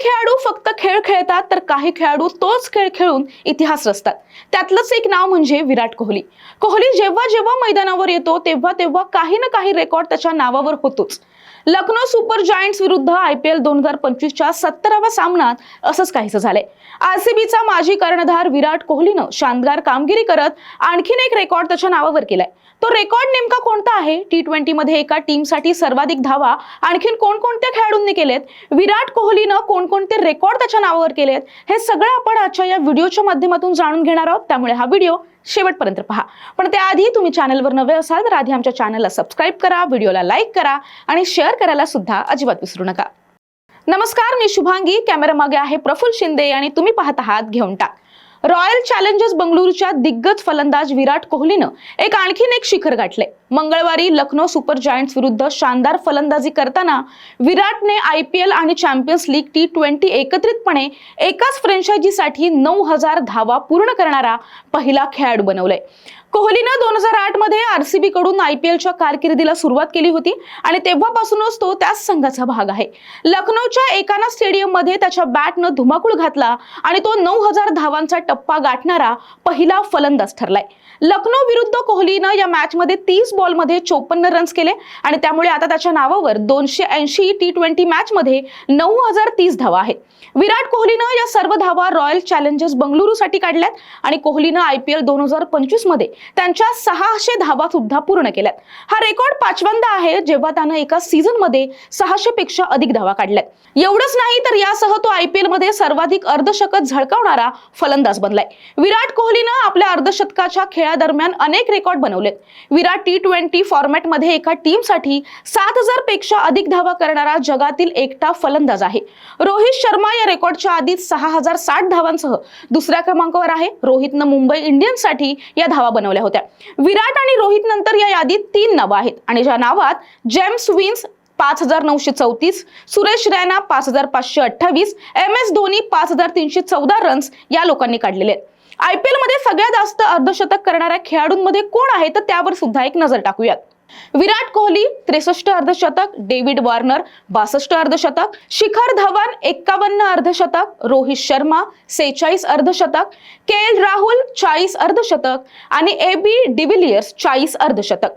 खेळाडू फक्त खेळ खेळतात तर काही खेळाडू तोच खेळ खेळून इतिहास रचतात. त्यातलंच एक नाव म्हणजे विराट कोहली. कोहली जेव्हा जेव्हा मैदानावर येतो तेव्हा तेव्हा काही ना काही रेकॉर्ड त्याच्या नावावर होतोच. लखनौ सुपर जायंट्स विरुद्ध आय पी एल दोन हजार पंचवीसच्या सत्तराव्या सामन्यात असंच काहीसं झालंय. आरसीबीचा माजी कर्णधार विराट कोहलीनं शानदार कामगिरी करत आणखीन एक रेकॉर्ड त्याच्या नावावर केलाय. तो रेकॉर्ड नेमका कोणता आहे? टी ट्वेंटी मध्ये एका टीमसाठी सर्वाधिक धावा आणखीन कोणकोणत्या खेळाडूंनी केलेत? विराट कोहलीनं कोणकोणते रेकॉर्ड त्याच्या नावावर केलेत? हे सगळं आपण आजच्या या व्हिडिओच्या माध्यमातून जाणून घेणार आहोत. त्यामुळे हा व्हिडिओ शेवटपर्यंत पहा. पण त्याआधी तुम्ही चॅनलवर नवे असाल तर आधी आमच्या चॅनलला सबस्क्राईब करा व्हिडिओला लाईक करा आणि शेअर करायला सुद्धा अजिबात विसरू नका. नमस्कार मी शुभांगी. कॅमेरा मागे आहे प्रफुल्ल शिंदे आणि तुम्ही पाहत आहात घेऊन टाक. रॉयल चॅलेंजर्स बंगळुरूच्या दिग्गज फलंदाज विराट कोहलीनं एक आणखीन एक शिखर गाठले मंगळवारी लखनौ सुपर जायंट्स विरुद्ध शानदार फलंदाजी करताना विराटने आय पी एल आणि चॅम्पियन्स लीग टी ट्वेंटी एकत्रितपणे एकाच फ्रँचायझीसाठी नऊ हजार धावा पूर्ण करणारा पहिला खेळाडू बनवलाय. कोहलीनं दोन हजार आठमध्ये आरसीबी कडून आय पी एलच्या कारकिर्दीला सुरुवात केली होती आणि तेव्हापासूनच तो त्याच संघाचा भाग आहे. लखनौच्या एकाना स्टेडियममध्ये त्याच्या बॅटनं धुमाकूळ घातला आणि तो नऊ हजार धावांचा टप्पा गाठणारा पहिला फलंदाज ठरलाय. लखनौ विरुद्ध कोहलीनं या मॅच मध्ये तीस बॉलमध्ये चोपन्न रन्स केले आणि त्यामुळे आता त्याच्या नावावर दोनशे ऐंशी टी ट्वेंटी मॅच मध्ये नऊ हजार तीस धावा आहेत. विराट कोहलीनं या सर्व धावा रॉयल चॅलेंजर्स बंगळुरूसाठी काढल्यात आणि कोहलीनं आय पी एल दोन हजार पंचवीसमध्ये त्यांच्या सहाशे धावा सुद्धा पूर्ण केल्यात. हा रेकॉर्ड पाचव्यांदा आहे जेव्हा त्यानं एका सीझनमध्ये सहाशे पेक्षा अधिक धावा काढल्यात. एवढंच नाही तर यासह तो आय पी एलमध्ये सर्वाधिक अर्धशतक झळकावणारा फलंदाज बनलाय. विराट कोहलीनं आपल्या अर्धशतकाच्या खेळादरम्यान अनेक रेकॉर्ड बनवलेत. विराट टी ट्वेंटी फॉर्मॅटमध्ये एका टीमसाठी सात हजारपेक्षा अधिक धावा करणारा जगातील एकटा फलंदाज आहे. रोहित शर्मा या रेकॉर्डच्या आधीच सहा हजार साठ धावांसह दुसऱ्या क्रमांकावर आहे. रोहितनं मुंबई इंडियन्ससाठी या धावा बनवल्या. होत्या. विराट आणि रोहित नंतर या यादीत तीन नावं आहेत. आणि ज्या नावात जेम्स विन्स पाच हजार नऊशे चौतीस सुरेश रैना पाच हजार पाचशे अठ्ठावीस एम एस धोनी पाच हजार तीनशे चौदा रन्स या लोकांनी काढलेले आहेत. आय पी एलमध्ये सगळ्यात जास्त अर्धशतक करणाऱ्या खेळाडूंमध्ये कोण आहे? तर त्यावर सुद्धा एक नजर टाकूयात. विराट कोहली त्रेसष्ट अर्धशतक डेव्हिड वॉर्नर बासष्ट अर्धशतक शिखर धवन एक्कावन्न अर्धशतक रोहित शर्मा सेहेचाळीस अर्धशतक के एल राहुल चाळीस अर्धशतक आणि ए बी डिव्हिलियर्स चाळीस अर्धशतक.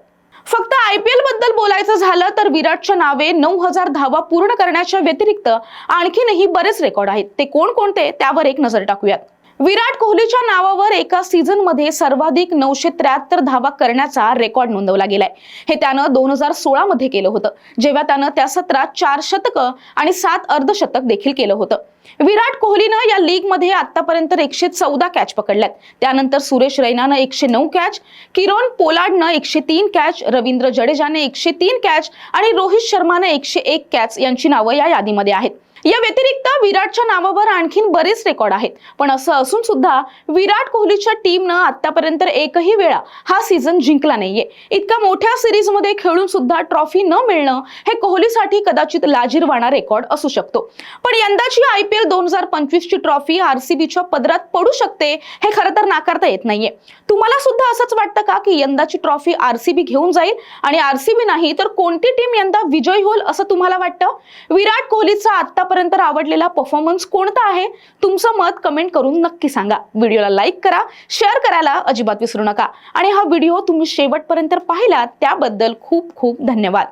फक्त आय पी एलबद्दल बोलायचं झालं तर विराटच्या नावे नऊ हजार धावा पूर्ण करण्याच्या व्यतिरिक्त आणखीनही बरेच रेकॉर्ड आहेत. ते कोणकोणते त्यावर एक नजर टाकूयात. विराट कोहलीच्या नावावर एका सीझनमध्ये सर्वाधिक नऊशे त्र्याहत्तर धावा करण्याचा रेकॉर्ड नोंदवला गेलाय. हे त्यानं दोन हजार सोळा मध्ये केलं होतं जेव्हा त्यानं त्या सत्रात चार शतकं आणि सात अर्धशतक देखील केलं होतं. विराट कोहलीनं या लीगमध्ये आतापर्यंत एकशे चौदा कॅच पकडल्यात. त्यानंतर सुरेश रैनानं एकशे नऊ कॅच किरोन पोलाडनं एकशे तीन कॅच रवींद्र जडेजाने एकशे तीन कॅच आणि रोहित शर्मानं एकशे एक कॅच यांची नावं या यादीमध्ये आहेत. या व्यतिरिक्त विराटच्या नावावर आणखीन बरेच रेकॉर्ड आहेत. पण असं असून सुद्धा विराट कोहलीच्या टीमनं आतापर्यंत एकही वेळा हा सीझन जिंकला नाहीये. इतका मोठ्या सिरीजमध्ये खेळून सुद्धा ट्रॉफी न मिळणं हे कोहलीसाठी कदाचित लाजीरवाणा रेकॉर्ड असू शकतो. पण यंदाची आय पी एल दोन हजार पंचवीस ची ट्रॉफी आरसीबीच्या पदरात पडू शकते हे खरं तर नाकारता येत नाहीये. तुम्हाला सुद्धा असंच वाटतं का की यंदाची ट्रॉफी आरसीबी घेऊन जाईल? आणि आरसीबी नाही तर कोणती टीम यंदा विजयी होईल असं तुम्हाला वाटतं? विराट कोहलीचा आतापर्यंत आवडलेला परफॉर्मन्स कोणता आहे? तुमचं मत कमेंट करून नक्की सांगा. व्हिडिओला लाईक करा शेअर करायला अजिबात विसरू नका. आणि हा व्हिडिओ तुम्ही शेवटपर्यंत पाहिला त्याबद्दल खूप खूप धन्यवाद.